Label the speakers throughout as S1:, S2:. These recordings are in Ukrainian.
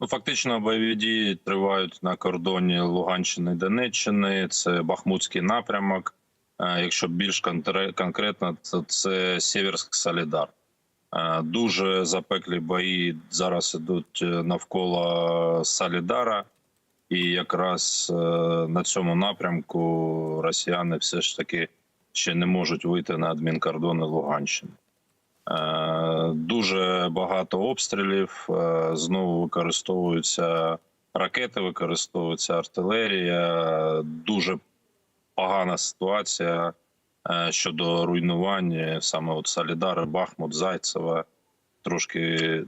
S1: Ну, фактично, бойові дії тривають на кордоні Луганщини і Донеччини. Це Бахмутський напрямок. Е, Якщо більш конкретно, то це Сєверськ Солідар. Е, Дуже запеклі бої зараз ідуть е, навколо Солідара, і якраз на цьому напрямку росіяни все ж таки ще не можуть вийти на адмінкордони Луганщини. Багато обстрілів. е, Знову використовуються ракети, використовується артилерія. Дуже погана ситуація е, щодо руйнування саме от Солідари, Бахмут, Зайцева. Трошки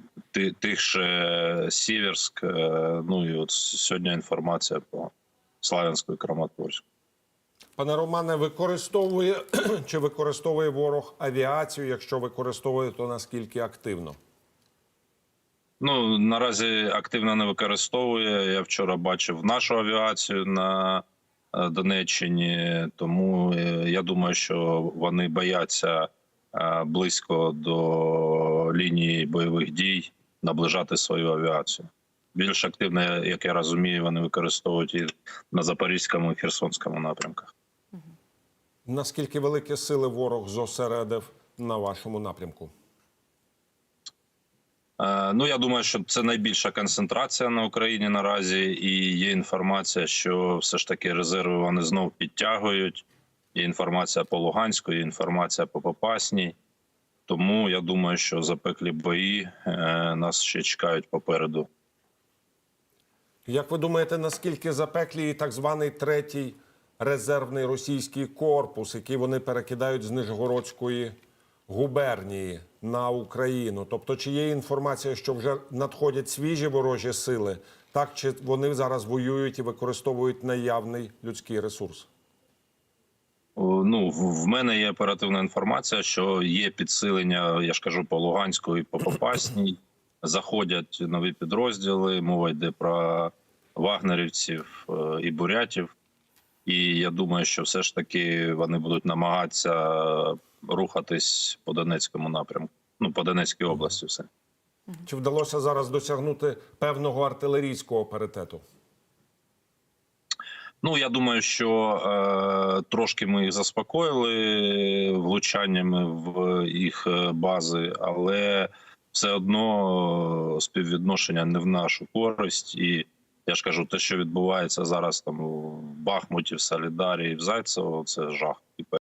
S1: тихше Сіверськ. е, Ну і от сьогодні інформація по Славянську і Краматорську.
S2: Пане Романе, використовує чи використовує ворог авіацію? Якщо використовує, то наскільки активно?
S1: Ну наразі активно не використовує. Я вчора бачив нашу авіацію на е, Донеччині, тому е, я думаю, що вони бояться е, близько до лінії бойових дій наближати свою авіацію. Більш активно, як я розумію, вони використовують і на Запорізькому і Херсонському напрямках.
S2: Наскільки великі сили ворог зосередив на вашому напрямку?
S1: Е, Ну, я думаю, що це найбільша концентрація на Україні наразі, і є інформація, що все ж таки резерви вони знов підтягують. Є інформація по Луганську, є інформація по Попасній. Тому я думаю, що запеклі бої е, нас ще чекають попереду.
S2: Як ви думаєте, наскільки запеклі так званий третій резервний російський корпус, який вони перекидають з Нижгородської губернії на Україну? Тобто, чи є інформація, що вже надходять свіжі ворожі сили, так чи вони зараз воюють і використовують наявний людський ресурс?
S1: Ну, в мене є оперативна інформація, що є підсилення, я ж кажу, по Луганську і по Попасній. Заходять нові підрозділи. Мова йде про вагнерівців е, і бурятів. І я думаю, що все ж таки вони будуть намагатися рухатись по Донецькому напрямку, ну по Донецькій області. Все
S2: Чи вдалося зараз досягнути певного артилерійського паритету?
S1: Ну я думаю, що е, трошки ми їх заспокоїли влучаннями в їх е, бази, але все одно е, співвідношення не в нашу користь. І я ж кажу, те, що відбувається зараз там в Бахмуті, в Солідарі, в Зайцево, це жах.